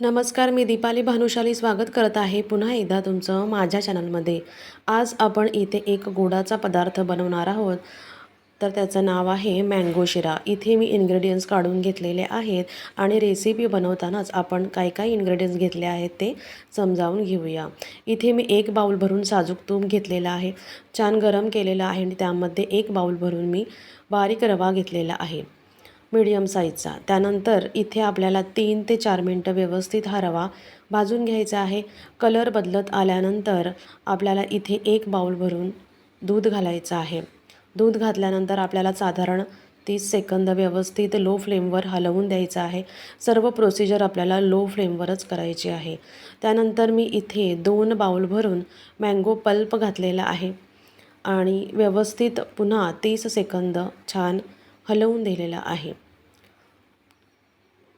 नमस्कार मी दीपाली भानुशाली स्वागत करत आहे पुन्हा एकदा तुमचं माझ्या चॅनलमध्ये. आज आपण इथे एक गोडाचा पदार्थ बनवणार आहोत. तर त्याचं नाव आहे मँगो शिरा. इथे मी इन्ग्रेडियंट्स काढून घेतलेले आहेत आणि रेसिपी बनवतानाच आपण काय काय इन्ग्रेडियंट्स घेतले आहेत ते समजावून घेऊया. इथे मी एक बाऊल भरून साजूक तूप घेतलेलं आहे. छान गरम केलेलं आहे आणि त्यामध्ये एक बाऊल भरून मी बारीक रवा घेतलेला आहे. मिडियम साईजचा. त्यानंतर इथे आपल्याला तीन ते चार मिनटं व्यवस्थित हा रवा भाजून घ्यायचा आहे. कलर बदलत आल्यानंतर आपल्याला इथे एक बाऊल भरून दूध घालायचं आहे. दूध घातल्यानंतर आपल्याला साधारण तीस सेकंद व्यवस्थित लो फ्लेमवर हलवून द्यायचं आहे. सर्व प्रोसिजर आपल्याला लो फ्लेमवरच करायची आहे. त्यानंतर मी इथे दोन बाऊल भरून मँगो पल्प घातलेला आहे आणि व्यवस्थित पुन्हा तीस सेकंद छान हलवून दिलेला आहे.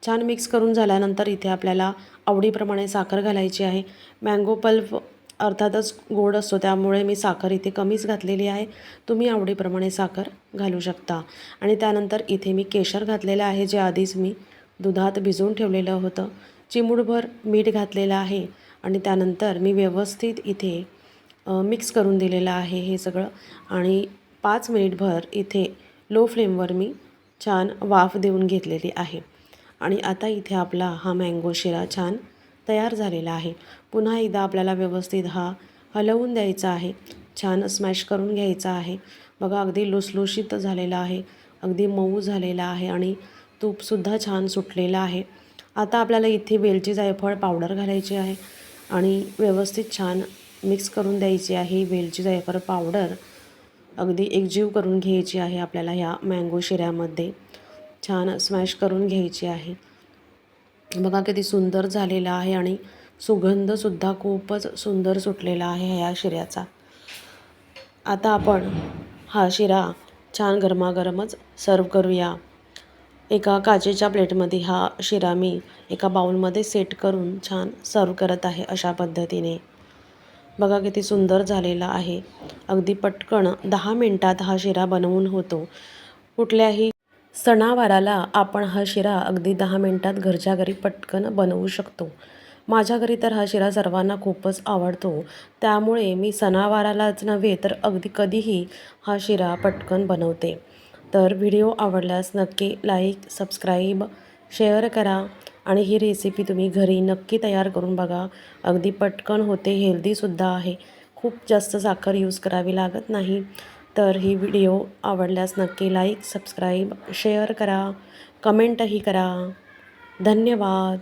छान मिक्स करून झाल्यानंतर इथे आपल्याला आवडीप्रमाणे साखर घालायची आहे. मँगो पल्प अर्थातच गोड असतो त्यामुळे मी साखर इथे कमीच घातलेली आहे. तुम्ही आवडीप्रमाणे साखर घालू शकता. आणि त्यानंतर इथे मी केशर घातलेलं आहे जे आधीच मी दुधात भिजवून ठेवलेलं होतं. चिमूटभर मीठ घातलेलं आहे आणि त्यानंतर मी व्यवस्थित इथे मिक्स करून दिलेलं आहे हे सगळं. आणि पाच मिनिटभर इथे लो फ्लेमवर मी छान वाफ देऊन घेतलेली आहे. आणि आता इथे आपला हा मँगो शिरा छान तयार झालेला आहे. पुन्हा एकदा आपल्याला व्यवस्थित हा हलवून द्यायचा आहे. छान स्मॅश करून घ्यायचा आहे. बघा अगदी लुसलुशीत झालेला आहे. अगदी मऊ झालेला आहे आणि तूपसुद्धा छान सुटलेलं आहे. आता आपल्याला इथे वेलची जायफळ पावडर घालायची आहे आणि व्यवस्थित छान मिक्स करून द्यायची आहे वेलची जायफळ पावडर अगदी एकजीव करून घ्यायची आहे आपल्याला ह्या मँगो शिऱ्यामध्ये. छान स्मॅश करून घ्यायची आहे. बघा किती सुंदर झालेला आहे आणि सुगंधसुद्धा खूपच सुंदर सुटलेला आहे ह्या शिऱ्याचा. आता आपण हा शिरा छान गरमागरमच सर्व करूया. एका काचेच्या प्लेटमध्ये हा शिरा मी एका बाउलमध्ये सेट करून छान सर्व करत आहे अशा पद्धतीने. बघा किती सुंदर झालेला आहे. अगदी पटकन दहा मिनटात हा शिरा बनवून होतो. कुठल्याही सणावाराला आपण हा शिरा अगदी दहा मिनटात घरच्या घरी पटकन बनवू शकतो. माझ्या घरी तर हा शिरा सर्वांना खूपच आवडतो. त्यामुळे मी सणावारालाच नव्हे तर अगदी कधीही हा शिरा पटकन बनवते. तर व्हिडिओ आवडल्यास नक्की लाईक सबस्क्राईब शेअर करा आणि ही रेसिपी तुम्ही घरी नक्की तयार करून बघा. अगदी पटकन होते हेल्दीसुद्धा आहे. खूप जास्त साखर यूज करावी लागत नाही. तर ही व्हिडिओ आवडल्यास नक्की लाईक सबस्क्राईब शेअर करा कमेंटही करा. धन्यवाद.